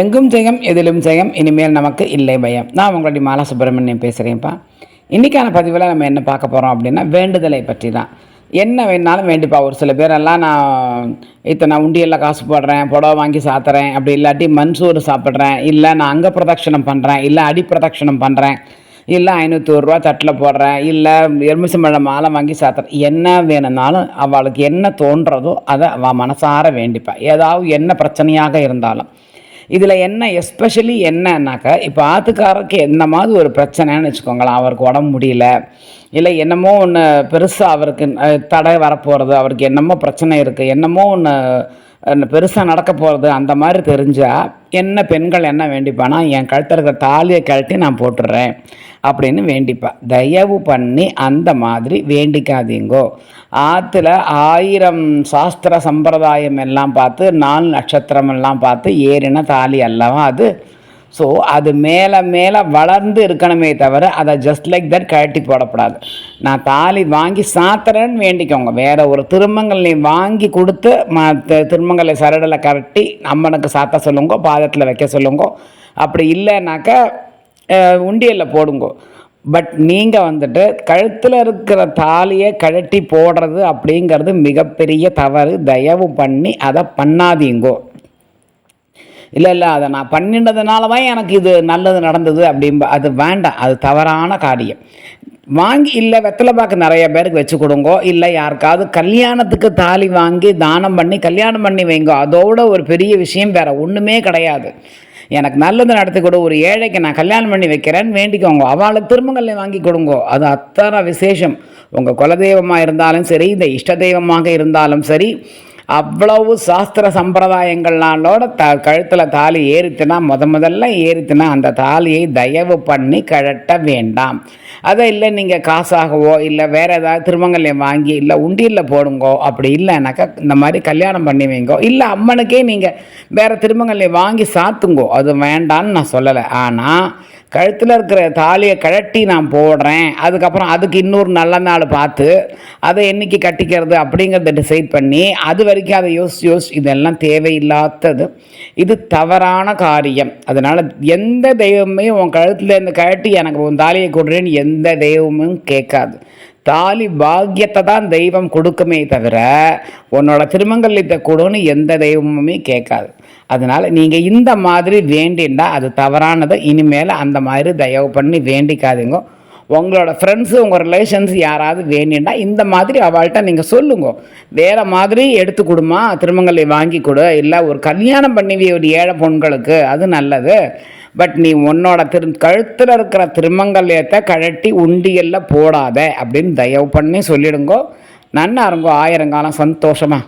எங்கும் ஜெயம் எதிலும் ஜெயம் இனிமேல் நமக்கு இல்லை பயம். நான் உங்களுடைய மாலா சுப்பிரமணியம் பேசுகிறேன்ப்பா இன்றைக்கான பதிவில் நம்ம என்ன பார்க்க போகிறோம் அப்படின்னா வேண்டுதலை பற்றி தான் என்ன வேணாலும் வேண்டிப்பா. ஒரு சில பேரெல்லாம் நான் இத்தனை உண்டியலில் காசு போடுறேன் புடவை வாங்கி சாத்துறேன் அப்படி இல்லாட்டி மண்சோறு சாப்பிட்றேன் இல்லை நான் அங்கே பிரதட்சணம் பண்ணுறேன் இல்லை அடி பிரதட்சணம் பண்ணுறேன் இல்லை ஐநூற்றூறுரூவா தட்டில் போடுறேன் இல்லை எலுமிச்சம்பழம் மாலை வாங்கி சாத்துறேன். என்ன வேணும்னாலும் அவளுக்கு என்ன தோன்றதோ அதை அவள் மனசார வேண்டிப்பா. ஏதாவது என்ன பிரச்சனையாக இருந்தாலும். இதில் என்ன எஸ்பெஷலி என்னன்னாக்கா இப்போ ஆத்துக்காரருக்கு என்ன மாதிரி ஒரு பிரச்சனைன்னு வச்சுக்கோங்களேன் அவருக்கு உடம்பு முடியல இல்லை என்னமோ ஒன்று பெருசாக அவருக்கு தடை வரப்போகிறது அவருக்கு என்னமோ பிரச்சனை இருக்குது என்னமோ ஒன்று பெருசாக நடக்க போகிறது அந்த மாதிரி தெரிஞ்சால் என்ன பெண்கள் என்ன வேண்டிப்பானா என் கழுத்தில் இருக்கிற தாலியை கழட்டி நான் போட்டுடுறேன் அப்படின்னு வேண்டிப்பா. தயவு பண்ணி அந்த மாதிரி வேண்டிக்காதீங்கோ. ஆற்றுல ஆயிரம் சாஸ்திர சம்பிரதாயம் எல்லாம் பார்த்து நாலு நட்சத்திரம் எல்லாம் பார்த்து ஏறின தாலி அல்லவா அது? ஸோ அது மேலே மேலே வளர்ந்து இருக்கணுமே தவிர அதை ஜஸ்ட் லைக் தட் கழட்டி போடக்கூடாது நான் தாலி வாங்கி சாத்துறேன்னு வேண்டிக்கோங்க. வேறு ஒரு திருமங்கல் நீ வாங்கி கொடுத்து மற்ற திருமங்கலை சரடில் கரட்டி அம்மனுக்கு சாத்த சொல்லுங்க பாதத்தில் வைக்க சொல்லுங்க. அப்படி இல்லைனாக்கா உண்டியலில் போடுங்க. பட் நீங்கள் வந்துட்டு கழுத்தில் இருக்கிற தாலியை கழட்டி போடுறது அப்படிங்கிறது மிகப்பெரிய தவறு. தயவு பண்ணி அதை பண்ணாதீங்கோ. இல்லை இல்லை அதை நான் பண்ணினதுனால தான் எனக்கு இது நல்லது நடந்தது அப்படிம்ப அது வேண்டாம் அது தவறான காரியம். வாங்கி இல்லை வெத்தலை பாக்கு நிறைய பேருக்கு வச்சு கொடுங்கோ இல்லை யாருக்காவது கல்யாணத்துக்கு தாலி வாங்கி தானம் பண்ணி கல்யாணம் பண்ணி வைங்கோ அதோட ஒரு பெரிய விஷயம் வேற ஒன்றுமே கிடையாது. எனக்கு நல்லது நடத்தி கொடு ஒரு ஏழைக்கு நான் கல்யாணம் பண்ணி வைக்கிறேன்னு வேண்டிக்கோங்க அவளுக்கு திருமங்கல்லை வாங்கி கொடுங்கோ அது அத்தனை விசேஷம். உங்கள் குலதெய்வமாக இருந்தாலும் சரி இந்த இஷ்ட தெய்வமாக இருந்தாலும் சரி அவ்வளவு சாஸ்திர சம்பிரதாயங்கள்னாலோட த கழுத்தில் தாலி ஏறித்துனா முத முதல்ல ஏறித்துனா அந்த தாலியை தயவு பண்ணி கழட்ட வேண்டாம். அதை இல்லை நீங்கள் காசாகவோ இல்லை வேறு ஏதாவது திருமங்கல்யம் வாங்கி இல்லை உண்டியலில் போடுங்கோ அப்படி இல்லைனாக்கா இந்த மாதிரி கல்யாணம் பண்ணி வைங்கோ இல்லை அம்மனுக்கே நீங்கள் வேறு திருமங்கல்யம் வாங்கி சாத்துங்கோ அது வேண்டான்னு நான் சொல்லலை. ஆனால் கழுத்தில் இருக்கிற தாலியை கழட்டி நான் போடுறேன் அதுக்கப்புறம் அதுக்கு இன்னொரு நல்ல நாள் பார்த்து அதை என்னைக்கு கட்டிக்கிறது அப்படிங்கிறத டிசைட் பண்ணி அது வரைக்கும் அதை யோசிச்சு யோசிச்சு இதெல்லாம் தேவையில்லாதது இது தவறான காரியம். அதனால் எந்த தெய்வமே உன் கழுத்தில் இருந்து கழட்டி எனக்கு உன் தாலியை கொடுறேன்னு எந்த தெய்வமும் கேட்காது. தாலி பாக்கியத்தை தான் தெய்வம் கொடுக்குமே தவிர உன்னோட திருமங்கல்யத்தை கொடுன்னு எந்த தெய்வமுமே கேட்காது. அதனால் நீங்கள் இந்த மாதிரி வேண்டின்னா அது தவறானதை. இனிமேல் அந்த மாதிரி தயவு பண்ணி வேண்டிக்காதீங்க. உங்களோட ஃப்ரெண்ட்ஸு உங்கள் ரிலேஷன்ஸ் யாராவது வேணும்னா இந்த மாதிரி அவள்கிட்ட நீங்கள் சொல்லுங்க. வேறு மாதிரி எடுத்து கொடுமா திருமங்கலை வாங்கி கொடு. இல்லை ஒரு கல்யாணம் பண்ணி ஒரு ஏழை பொண்களுக்கு. அது நல்லது. பட் நீ உன்னோட திரு கழுத்தில் இருக்கிற திருமங்கல்யத்தை கழட்டி உண்டியல்ல போடாத அப்படின்னு தயவு பண்ணி சொல்லிடுங்கோ. நன்னா இருங்கோ ஆயிரங்காலம் சந்தோஷமாக